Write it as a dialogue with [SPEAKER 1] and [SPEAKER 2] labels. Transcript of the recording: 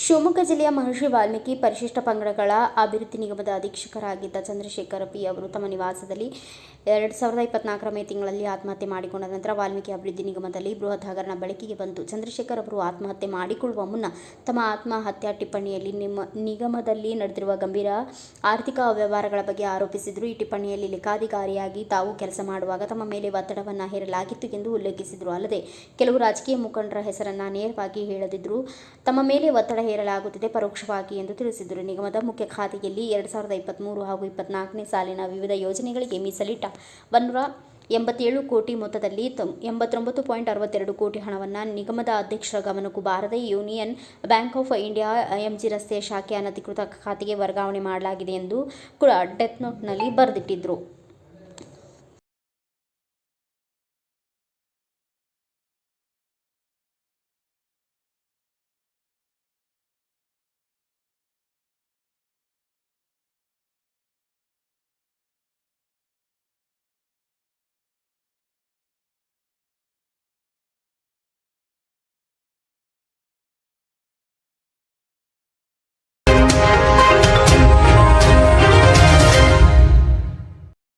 [SPEAKER 1] ಜಿಲ್ಲೆಯ ಮಹರ್ಷಿ ವಾಲ್ಮೀಕಿ ಪರಿಶಿಷ್ಟ ಪಂಗಡಗಳ ಅಭಿವೃದ್ಧಿ ನಿಗಮದ ಅಧೀಕ್ಷಕರಾಗಿದ್ದ ಚಂದ್ರಶೇಖರ ಪಿ ಅವರು ತಮ್ಮ ನಿವಾಸದಲ್ಲಿ ಎರಡು ಸಾವಿರದ ಇಪ್ಪತ್ನಾಲ್ಕರ ಮೇ ತಿಂಗಳಲ್ಲಿ ಆತ್ಮಹತ್ಯೆ ಮಾಡಿಕೊಂಡ ನಂತರ ವಾಲ್ಮೀಕಿ ಅಭಿವೃದ್ಧಿ ನಿಗಮದಲ್ಲಿ ಬೃಹತ್ ಹಗರಣ ಬೆಳಕಿಗೆ ಬಂತು ಚಂದ್ರಶೇಖರ್ ಅವರು ಆತ್ಮಹತ್ಯೆ ಮಾಡಿಕೊಳ್ಳುವ ಮುನ್ನ ತಮ್ಮ ಆತ್ಮಹತ್ಯಾ ಟಿಪ್ಪಣಿಯಲ್ಲಿ ನಿಮ್ಮ ನಿಗಮದಲ್ಲಿ ನಡೆದಿರುವ ಗಂಭೀರ ಆರ್ಥಿಕ ಅವ್ಯವಹಾರಗಳ ಬಗ್ಗೆ ಆರೋಪಿಸಿದರು. ಈ ಟಿಪ್ಪಣಿಯಲ್ಲಿ ಲೆಕ್ಕಾಧಿಕಾರಿಯಾಗಿ ತಾವು ಕೆಲಸ ಮಾಡುವಾಗ ತಮ್ಮ ಮೇಲೆ ಒತ್ತಡವನ್ನು ಹೇರಲಾಗಿತ್ತು ಎಂದು ಉಲ್ಲೇಖಿಸಿದರು. ಅಲ್ಲದೆ ಕೆಲವು ರಾಜಕೀಯ ಮುಖಂಡರ ಹೆಸರನ್ನು ನೇರವಾಗಿ ಹೇಳದಿದ್ದರೂ ತಮ್ಮ ಮೇಲೆ ಒತ್ತಡ ಹೇರಲಾಗುತ್ತಿದೆ ಪರೋಕ್ಷವಾಗಿ ಎಂದು ತಿಳಿಸಿದರು. ನಿಗಮದ ಮುಖ್ಯ ಖಾತೆಯಲ್ಲಿ ಎರಡು ಸಾವಿರದ ಇಪ್ಪತ್ತ್ಮೂರು ಹಾಗೂ ಇಪ್ಪತ್ನಾಲ್ಕನೇ ಸಾಲಿನ ವಿವಿಧ ಯೋಜನೆಗಳಿಗೆ ಮೀಸಲಿಟ್ಟ ಒಂದೂರ ಎಂಬತ್ತೇಳು ಕೋಟಿ ಮೊತ್ತದಲ್ಲಿ ಎಂಬತ್ತೊಂಬತ್ತು ಪಾಯಿಂಟ್ ಅರವತ್ತೆರಡು ಕೋಟಿ ಹಣವನ್ನು ನಿಗಮದ ಅಧ್ಯಕ್ಷರ ಗಮನಕ್ಕೂ ಬಾರದೆ Union Bank of India, MG ರಸ್ತೆಯ ಶಾಖೆ ಅನಧಿಕೃತ ಖಾತೆಗೆ ವರ್ಗಾವಣೆ ಮಾಡಲಾಗಿದೆ ಎಂದು ಕೂಡ ಡೆತ್ ನೋಟ್ನಲ್ಲಿ ಬರೆದಿಟ್ಟಿದ್ರು.